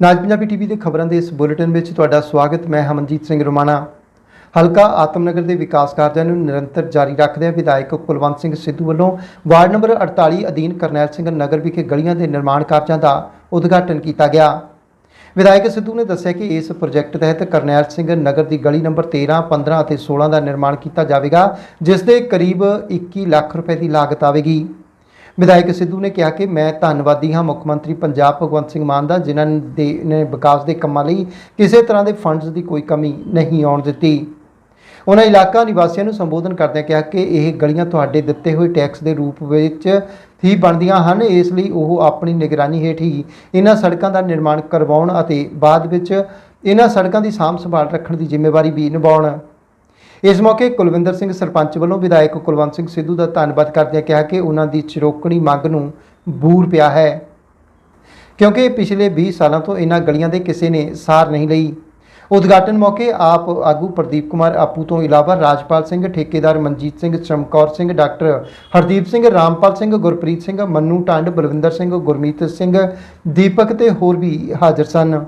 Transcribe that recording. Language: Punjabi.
ਨਾਜ ਪੰਜਾਬੀ ਟੀਵੀ ਦੇ ਖਬਰਾਂ ਦੇ ਇਸ ਬੁਲੇਟਿਨ ਵਿੱਚ ਤੁਹਾਡਾ ਸਵਾਗਤ। ਮੈਂ ਹਮਨਜੀਤ ਸਿੰਘ ਰੋਮਾਣਾ। ਹਲਕਾ ਆਤਮਨਗਰ ਦੇ ਵਿਕਾਸ ਕਾਰਜਾਂ ਨੂੰ ਨਿਰੰਤਰ ਜਾਰੀ ਰੱਖਦਿਆਂ ਵਿਧਾਇਕ ਕੁਲਵੰਤ ਸਿੰਘ ਸਿੱਧੂ ਵੱਲੋਂ ਵਾਰਡ ਨੰਬਰ 48 ਅਧੀਨ ਕਰਨੈਲ ਸਿੰਘ ਨਗਰ ਵਿਖੇ ਗਲੀਆਂ ਦੇ ਨਿਰਮਾਣ ਕਾਰਜਾਂ ਦਾ ਉਦਘਾਟਨ ਕੀਤਾ ਗਿਆ। ਵਿਧਾਇਕ ਸਿੱਧੂ ਨੇ ਦੱਸਿਆ ਕਿ ਇਸ ਪ੍ਰੋਜੈਕਟ ਤਹਿਤ ਕਰਨੈਲ ਸਿੰਘ ਨਗਰ ਦੀ ਗਲੀ ਨੰਬਰ 13, 15 ਅਤੇ 16 ਦਾ ਨਿਰਮਾਣ ਕੀਤਾ ਜਾਵੇਗਾ ਜਿਸ ਦੇ ਕਰੀਬ 21 ਲੱਖ ਰੁਪਏ ਦੀ ਲਾਗਤ ਆਵੇਗੀ। ਵਿਧਾਇਕ ਸਿੱਧੂ ਨੇ ਕਿਹਾ ਕਿ ਮੈਂ ਧੰਨਵਾਦੀ ਹਾਂ ਮੁੱਖ ਮੰਤਰੀ ਪੰਜਾਬ ਭਗਵੰਤ ਸਿੰਘ ਮਾਨ ਦਾ, ਜਿਨ੍ਹਾਂ ਦੇ ਨੇ ਵਿਕਾਸ ਦੇ ਕੰਮਾਂ ਲਈ ਕਿਸੇ ਤਰ੍ਹਾਂ ਦੇ ਫੰਡਸ ਦੀ ਕੋਈ ਕਮੀ ਨਹੀਂ ਆਉਣ ਦਿੱਤੀ। ਉਹਨਾਂ ਇਲਾਕਾ ਨਿਵਾਸੀਆਂ ਨੂੰ ਸੰਬੋਧਨ ਕਰਦਿਆਂ ਕਿਹਾ ਕਿ ਇਹ ਗਲੀਆਂ ਤੁਹਾਡੇ ਦਿੱਤੇ ਹੋਏ ਟੈਕਸ ਦੇ ਰੂਪ ਵਿੱਚ ਹੀ ਬਣਦੀਆਂ ਹਨ, ਇਸ ਲਈ ਉਹ ਆਪਣੀ ਨਿਗਰਾਨੀ ਹੇਠ ਹੀ ਇਹਨਾਂ ਸੜਕਾਂ ਦਾ ਨਿਰਮਾਣ ਕਰਵਾਉਣ ਅਤੇ ਬਾਅਦ ਵਿੱਚ ਇਹਨਾਂ ਸੜਕਾਂ ਦੀ ਸਾਂਭ ਸੰਭਾਲ ਰੱਖਣ ਦੀ ਜ਼ਿੰਮੇਵਾਰੀ ਵੀ ਨਿਭਾਉਣ। ਇਸ ਮੌਕੇ ਕੁਲਵਿੰਦਰ ਸਿੰਘ ਸਰਪੰਚ ਵੱਲੋਂ ਵਿਧਾਇਕ ਕੁਲਵੰਤ ਸਿੰਘ ਸਿੱਧੂ ਦਾ ਧੰਨਵਾਦ ਕਰਦਿਆਂ ਕਿਹਾ ਕਿ ਉਹਨਾਂ ਦੀ ਚਿਰੋਕਣੀ ਮੰਗ ਨੂੰ ਬੂਰ ਪਿਆ ਹੈ। ਕਿਉਂਕਿ ਪਿਛਲੇ 20 ਸਾਲਾਂ ਤੋਂ ਇਹਨਾਂ ਗਲੀਆਂ ਦੇ ਕਿਸੇ ਨੇ ਸਾਰ ਨਹੀਂ ਲਈ। ਉਦਘਾਟਨ ਮੌਕੇ ਆਪ ਆਗੂ ਪ੍ਰਦੀਪ ਕੁਮਾਰ ਆਪੂ ਤੋਂ ਇਲਾਵਾ ਰਾਜਪਾਲ ਸਿੰਘ, ਠੇਕੇਦਾਰ ਮਨਜੀਤ ਸਿੰਘ, ਚਮਕੌਰ ਸਿੰਘ, ਡਾਕਟਰ ਹਰਦੀਪ ਸਿੰਘ, ਰਾਮਪਾਲ ਸਿੰਘ, ਗੁਰਪ੍ਰੀਤ ਸਿੰਘ, ਮੰਨੂ ਟੰਡ, ਬਲਵਿੰਦਰ ਸਿੰਘ, ਗੁਰਮੀਤ ਸਿੰਘ, ਦੀਪਕ ਤੇ ਹੋਰ ਵੀ ਹਾਜ਼ਰ ਸਨ।